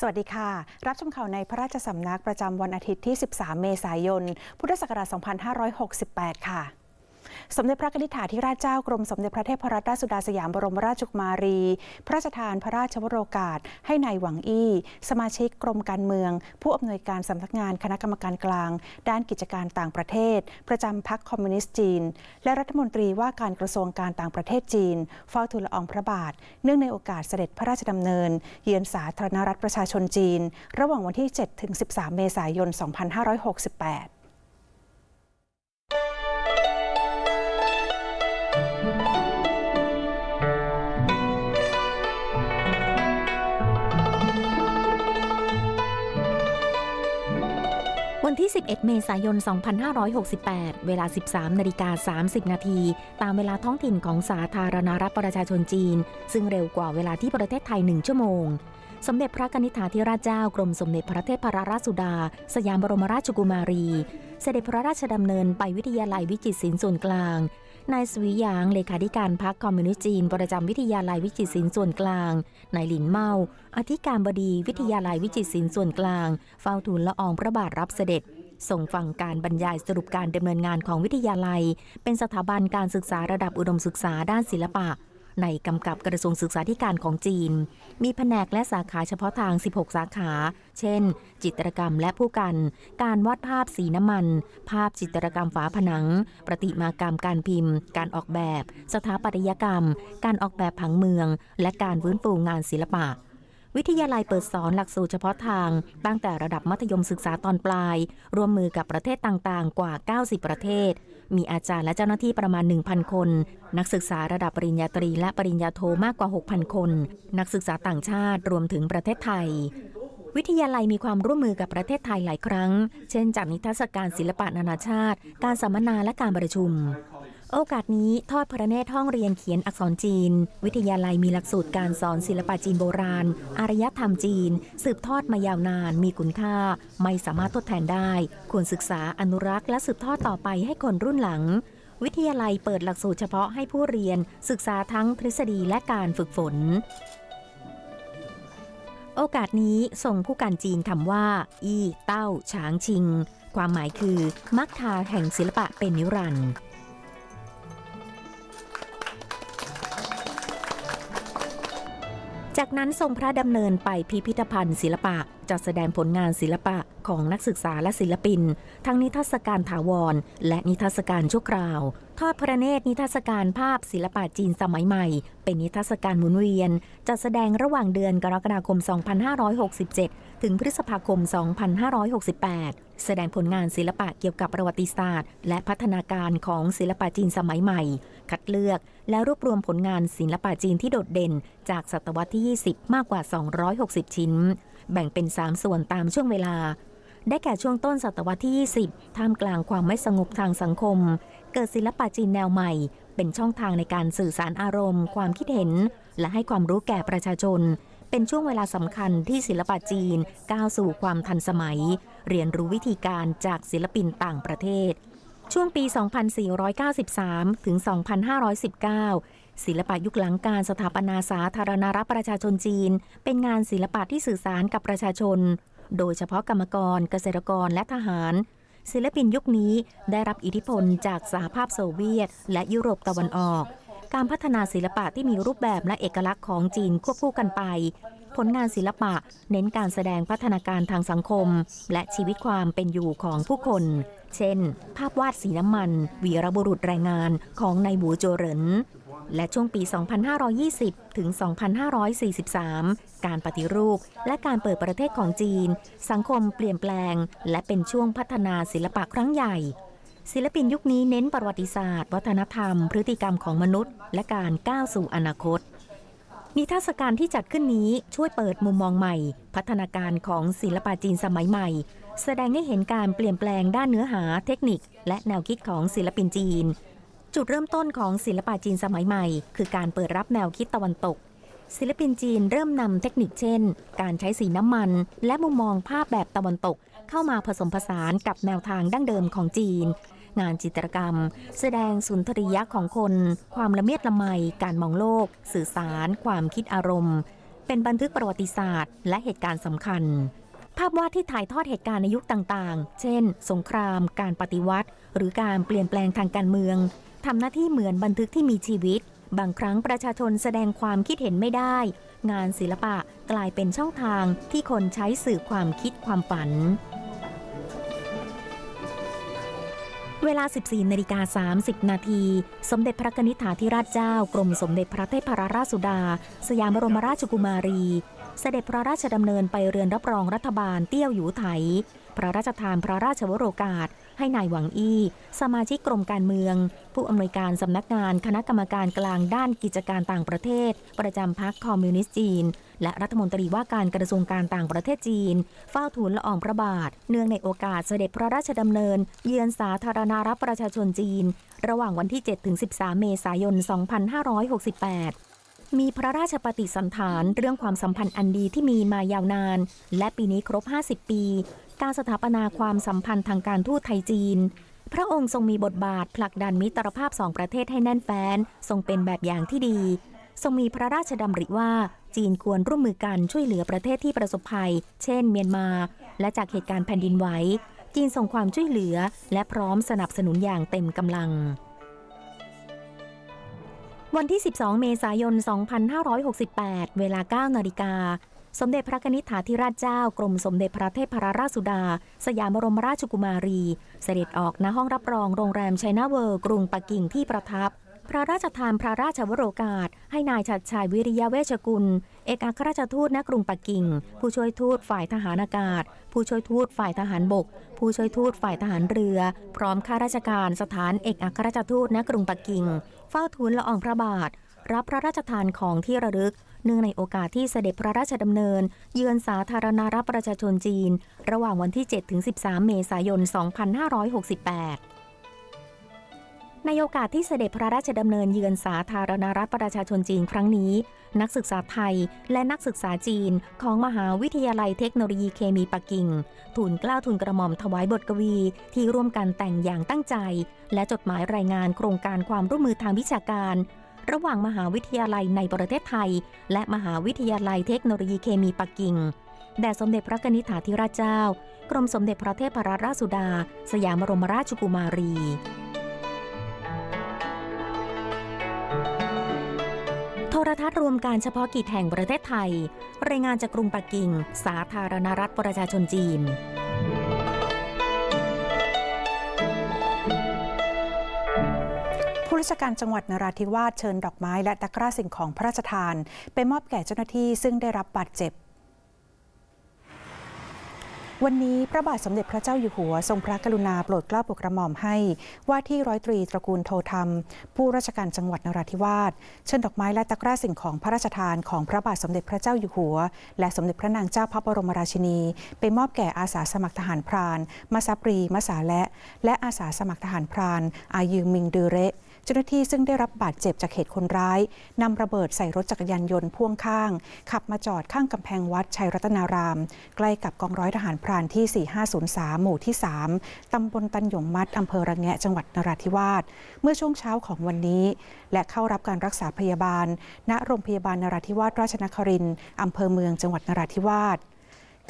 สวัสดีค่ะ รับชมข่าวในพระราชสำนักประจำวันอาทิตย์ที่ 13 เมษายน พุทธศักราช 2568 ค่ะ สมเด็จพระนิธิถาธิราชเจ้ากรมสมเด็จพระเทพรัตนราชสุดาสยามบรมราชกุมารี พระราชทานพระราชวโรกาส ให้นายหวังอี้ สมาชิกกรมการเมือง ผู้อำนวยการสำนักงานคณะกรรมการกลาง ด้านกิจการต่างประเทศ ประจำพรรคคอมมิวนิสต์จีน และรัฐมนตรีว่าการกระทรวงการต่างประเทศจีนเฝ้าทูลละอองพระบาท เนื่องในโอกาสเสด็จพระราชดำเนิน เยือนสาธารณรัฐประชาชนจีน ระหว่างวันที่ 7-13 เมษายน 2568 ที่ 11 เมษายน 2568 เวลา 13 นาฬิกา 30 นาที ตามเวลาท้องถิ่นของสาธารณรัฐประชาชนจีน ซึ่งเร็วกว่าเวลาที่ประเทศไทย 1 ชั่วโมง สมเด็จพระกนิษฐาธิราชเจ้ากรมสมเด็จพระเทพรราชสุดา สยามบรมราชกุมารี เสด็จพระราชดำเนินไปวิทยาลัยวิจิตรศิลป์ส่วนกลาง นายสวีหยางเลขาธิการพรรคคอมมิวนิสต์จีน ประจำวิทยาลัยวิจิตรศิลป์ส่วนกลาง นายหลินเมา อธิการบดีวิทยาลัยวิจิตรศิลป์ส่วนกลาง เฝ้าทูลละอองพระบาทรับเสด็จส่งฟังการบรรยายสรุปการดำเนินงานของวิทยาลัย เป็นสถาบันการศึกษาระดับอุดมศึกษาด้านศิลปะ ในกำกับกระทรวงศึกษาธิการของจีน มีแผนกและสาขาเฉพาะทาง 16 สาขา เช่น จิตรกรรมและผู้กัน การวาดภาพสีน้ำมัน ภาพจิตรกรรมฝาผนัง ประติมากรรมการพิมพ์ การออกแบบ สถาปัตยกรรม การออกแบบผังเมือง และการฟื้นฟูงานศิลปะ วิทยาลัยเปิดสอนหลักสูตรเฉพาะทาง ตั้งแต่ระดับมัธยมศึกษาตอนปลาย ร่วมมือกับประเทศต่างๆ กว่า 90 ประเทศ มีอาจารย์และเจ้าหน้าที่ประมาณ 1,000 คน นักศึกษาระดับปริญญาตรีและปริญญาโทมากกว่า 6,000 คน นักศึกษาต่างชาติรวมถึงประเทศไทยวิทยาลัยมีความร่วมมือกับประเทศไทยหลายครั้ง เช่น จากนิทรรศการศิลปะนานาชาติ การสัมมนาและการประชุม โอกาสนี้ทอดพระเนตรห้องเรียนเขียนอักษรจีน วิทยาลัยมีหลักสูตรการสอนศิลปะจีนโบราณ อารยธรรมจีน สืบทอดมายาวนาน มีคุณค่า ไม่สามารถทดแทนได้ ควรศึกษาอนุรักษ์และสืบทอดต่อไปให้คนรุ่นหลัง วิทยาลัยเปิดหลักสูตรเฉพาะให้ผู้เรียน ศึกษาทั้งทฤษฎีและการฝึกฝนโอกาสนี้ส่งผู้การจีนคำว่า อี้เต้าฉางชิง ความหมายคือ มักทาแห่งศิลปะเป็นนิรันดร์ จากนั้นทรงพระดำเนินไปพิพิธภัณฑ์ศิลปะ จัดแสดงผลงานศิลปะของนักศึกษาและศิลปิน ทั้งนิทรรศการถาวร และนิทรรศการชั่วคราว ทอดพระเนตรนิทรรศการภาพศิลปะจีนสมัยใหม่ เป็นนิทรรศการหมุนเวียน จัดแสดงระหว่างเดือนกรกฎาคม 2567 ถึงพฤษภาคม 2568 แสดงผลงานศิลปะเกี่ยวกับประวัติศาสตร์ และพัฒนาการของศิลปะจีนสมัยใหม่ คัดเลือกและรวบรวมผลงานศิลปะจีนที่โดดเด่น จากศตวรรษที่ 20 มากกว่า 260 ชิ้น แบ่งเป็น 3 ส่วนตามช่วงเวลา ได้แก่ช่วงต้นศตวรรษที่ 20 ท่ามกลางความไม่สงบทางสังคม เกิดศิลปะจีนแนวใหม่ เป็นช่องทางในการสื่อสารอารมณ์ ความคิดเห็น และให้ความรู้แก่ประชาชน เป็นช่วงเวลาสำคัญที่ศิลปะจีนก้าวสู่ความทันสมัย เรียนรู้วิธีการจากศิลปินต่างประเทศช่วงปี 2493 ถึง 2519 ศิลปะยุคหลังการสถาปนาสาธารณรัฐประชาชนจีน เป็นงานศิลปะที่สื่อสารกับประชาชน โดยเฉพาะกรรมกร เกษตรกรและทหาร ศิลปินยุคนี้ได้รับอิทธิพลจากสหภาพโซเวียต และยุโรปตะวันออก การพัฒนาศิลปะที่มีรูปแบบและเอกลักษณ์ของจีนควบคู่กันไป ผลงานศิลปะเน้นการแสดงพัฒนาการทางสังคม และชีวิตความเป็นอยู่ของผู้คน เช่น ภาพวาดสีน้ำมัน วีรบุรุษแรงงานของนายหวูโจเหริน และช่วงปี 2520 ถึง 2543 การปฏิรูป และการเปิดประเทศของจีน สังคมเปลี่ยนแปลง และเป็นช่วงพัฒนาศิลปะครั้งใหญ่ ศิลปินยุคนี้เน้นประวัติศาสตร์ วัฒนธรรม พฤติกรรมของมนุษย์ และการก้าวสู่อนาคตนิทรรศการที่จัดขึ้นนี้ช่วยเปิดมุมมองใหม่ พัฒนาการของศิลปะจีนสมัยใหม่ แสดงให้เห็นการเปลี่ยนแปลงด้านเนื้อหาเทคนิค และแนวคิดของศิลปินจีน จุดเริ่มต้นของศิลปะจีนสมัยใหม่ คือการเปิดรับแนวคิดตะวันตก ศิลปินจีนเริ่มนำเทคนิคเช่น การใช้สีน้ำมัน และมุมมองภาพแบบตะวันตก เข้ามาผสมผสานกับแนวทางดั้งเดิมของจีน งานจิตรกรรม แสดงสุนทรียะของคน ความละเมียดละไม การมองโลก สื่อสาร ความคิดอารมณ์ เป็นบันทึกประวัติศาสตร์ และเหตุการณ์สำคัญภาพวาดที่ถ่ายทอดเหตุการณ์ในยุคต่างๆ เช่น สงคราม การปฏิวัติ หรือการเปลี่ยนแปลงทางการเมือง ทำหน้าที่เหมือนบันทึกที่มีชีวิต บางครั้งประชาชนแสดงความคิดเห็นไม่ได้ งานศิลปะกลายเป็นช่องทางที่คนใช้สื่อความคิดความฝัน เวลา 14นาฬิกา30 นาที สมเด็จพระนิษฐาธิราชเจ้า กรมสมเด็จพระเทพรราชสุดา สยามบรมราชกุมารี เสด็จพระราชดำเนินไปเรือนรับรองรัฐบาลเตี้ยวหยูไถ พระราชทานพระราชวโรกาส ให้นายหวังอี้ สมาชิกกรมการเมือง ผู้อำนวยการสำนักงานคณะกรรมการกลางด้านกิจการต่างประเทศ ประจำพรรคคอมมิวนิสต์จีน และรัฐมนตรีว่าการกระทรวงการต่างประเทศจีน เฝ้าทูลละอองพระบาท เนื่องในโอกาสเสด็จพระราชดำเนิน เยือนสาธารณรัฐประชาชนจีน ระหว่างวันที่ 7-13 เมษายน 2568 มีพระราชปฏิสันฐานเรื่องความสัมพันธ์อันดีที่มีมายาวนาน และปีนี้ครบ 50 ปี การสถาปนาความสัมพันธ์ทางการทูตไทยจีน พระองค์ทรงมีบทบาทผลักดันมิตรภาพสองประเทศให้แน่นแฟ้น ทรงเป็นแบบอย่างที่ดี ทรงมีพระราชดำริว่าจีนควรร่วมมือกันช่วยเหลือประเทศที่ประสบภัย เช่น เมียนมา และจากเหตุการณ์แผ่นดินไหวจีนส่งความช่วยเหลือ และพร้อมสนับสนุนอย่างเต็มกำลัง วันที่ 12 เมษายน 2568 เวลา 9 นาฬิกา สมเด็จพระนิษฐาธิราชเจ้ากรมสมเด็จพระเทพรราชสุดา สยามบรมราชกุมารี เสด็จออกณห้องรับรองโรงแรมไชน่าเวิร์กรุงปักกิ่งที่ประทับ พระราชทานพระราชวโรกาส ให้นายชัดชัยวิริยะเวชกุล เอกอัครราชทูตณกรุงปักกิ่ง ผู้ช่วยทูตฝ่ายทหารอากาศ ผู้ช่วยทูตฝ่ายทหารบก ผู้ช่วยทูตฝ่ายทหารเรือ พร้อมข้าราชการสถานเอกอัครราชทูตณกรุงปักกิ่ง เฝ้าทูลละอองพระบาท รับพระราชทานของที่ระลึก เนื่องในโอกาสที่เสด็จพระราชดำเนิน เยือนสาธารณรัฐประชาชนจีน ระหว่างวันที่ 7-13 เมษายน 2568 ในโอกาสที่เสด็จพระราชดำเนินเยือนสาธารณรัฐประชาชนจีนครั้งนี้ นักศึกษาไทยและนักศึกษาจีนของมหาวิทยาลัยเทคโนโลยีเคมีปักกิ่งทูลเกล้าทูลกระหม่อมถวายบทกวี ที่ร่วมกันแต่งอย่างตั้งใจ และจดหมายรายงานโครงการความร่วมมือทางวิชาการ ระหว่างมหาวิทยาลัยในประเทศไทย และมหาวิทยาลัยเทคโนโลยีเคมีปักกิ่งแด่สมเด็จพระนิษฐาธิราชเจ้า กรมสมเด็จพระเทพรัตนราชสุดา สยามบรมราชกุมารี ทัศน์รวมการเฉพาะกิจแห่งประเทศไทย รายงานจากกรุงปักกิ่ง สาธารณรัฐประชาชนจีนผู้ราชการจังหวัดนราธิวาสเชิญดอกไม้และตะกร้าสิ่งของพระราชทาน ไปมอบแก่เจ้าหน้าที่ซึ่งได้รับบาดเจ็บ วันนี้พระบาทสมเด็จพระเจ้าอยู่หัว ทรงพระกรุณาโปรดเกล้าโปรดกระหม่อมให้ ว่าที่ร้อยตรีตระกูลโทธรรม ผู้ราชการจังหวัดนราธิวาสเชิญดอกไม้และตะกร้าสิ่งของพระราชทานของพระบาทสมเด็จพระเจ้าอยู่หัว และสมเด็จพระนางเจ้าพระบรมราชินี ไปมอบแก่อาสาสมัครทหารพรานมาซาปรีมาสาและ และอาสาสมัครทหารพราน อายืมิงดือเระ เจ้าหน้าที่ซึ่งได้รับบาดเจ็บจากเหตุคนร้ายนำระเบิดใส่รถจักรยานยนต์พ่วงข้าง ขับมาจอดข้างกำแพงวัดชัยรัตนาราม ใกล้กับกองร้อยทหารพรานที่ 4503 หมู่ที่ 3 ตำบลตันหยงมัดอำเภอระแงะจังหวัดนราธิวาสเมื่อช่วงเช้าของวันนี้ และเข้ารับการรักษาพยาบาล ณโรงพยาบาลนราธิวาสราชนครินทร์อำเภอเมืองจังหวัดนราธิวาส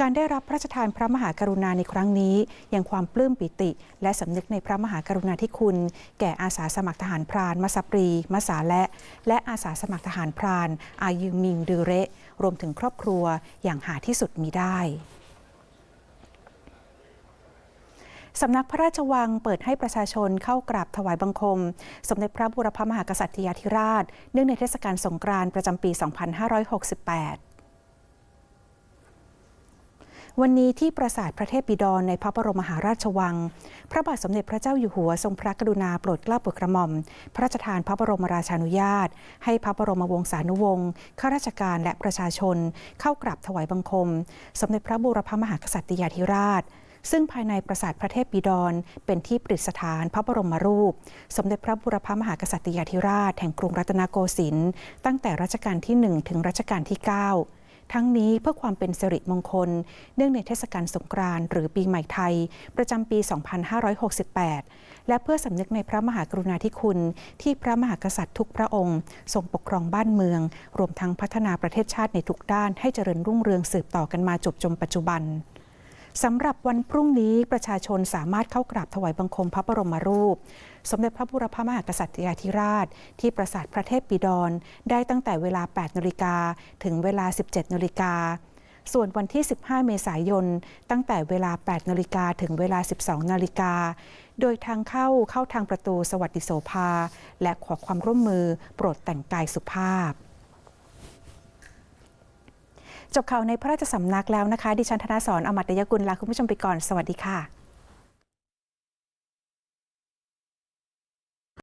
การได้รับพระราชทานพระมหากรุณาในครั้งนี้ยังความปลื้มปิติ และสำนึกในพระมหากรุณาธิคุณ แก่อาสาสมัครทหารพรานมาซาปรีมาสาและ และอาสาสมัครทหารพราน อายุมิงดือเระรวมถึงครอบครัวอย่างหาที่สุดมีได้สำนักพระราชวังเปิดให้ประชาชนเข้ากราบถวายบังคม สมเด็จพระบุรพมหากษัตริยาธิราช เนื่องในเทศกาลสงกรานต์ประจำปี 2568 วันนี้ที่ปราสาทพระเทพบิดรในพระบรมมหาราชวัง พระบาทสมเด็จพระเจ้าอยู่หัวทรงพระกรุณาโปรดเกล้าโปรดกระหม่อม พระราชทานพระบรมราชานุญาต ให้พระบรมวงศานุวงศ์ข้าราชการและประชาชน เข้ากราบถวายบังคม สมเด็จพระบูรพมหากษัตริยาธิราชซึ่งภายในปราสาทพระเทพบิดร เป็นที่ประดิษฐานพระบรมรูป สมเด็จพระบุรพมหากษัตริยาธิราช แห่งกรุงรัตนโกสินทร์ตั้งแต่รัชกาลที่ 1 ถึงรัชกาลที่ 9 ทั้งนี้เพื่อความเป็นสิริมงคล เนื่องในเทศกาลสงกรานต์หรือปีใหม่ไทย ประจำปี 2568 และเพื่อสำนึกในพระมหากรุณาธิคุณ ที่พระมหากษัตริย์ทุกพระองค์ ทรงปกครองบ้านเมือง รวมทั้งพัฒนาประเทศชาติในทุกด้านให้เจริญรุ่งเรืองสืบต่อกันมาจบจนปัจจุบัน สำหรับวันพรุ่งนี้ประชาชนสามารถเข้ากราบถวายบังคมพระบรมรูป สมเด็จพระบุรพมหากษัตริยาธิราช ที่ปราสาทพระเทพปิฎรได้ตั้งแต่เวลา 8นาฬิกาถึงเวลา 17นาฬิกาส่วนวันที่ 15 เมษายน ตั้งแต่เวลา 8 นาฬิกาถึงเวลา 12 นาฬิกา โดยทางเข้าเข้าทางประตูสวัสดิโสภา และขอความร่วมมือโปรดแต่งกายสุภาพ จบข่าวในพระราชสำนักแล้วนะคะ ดิฉันธนาสอนอมัตยกุลลาคุณผู้ชมไปก่อน สวัสดีค่ะ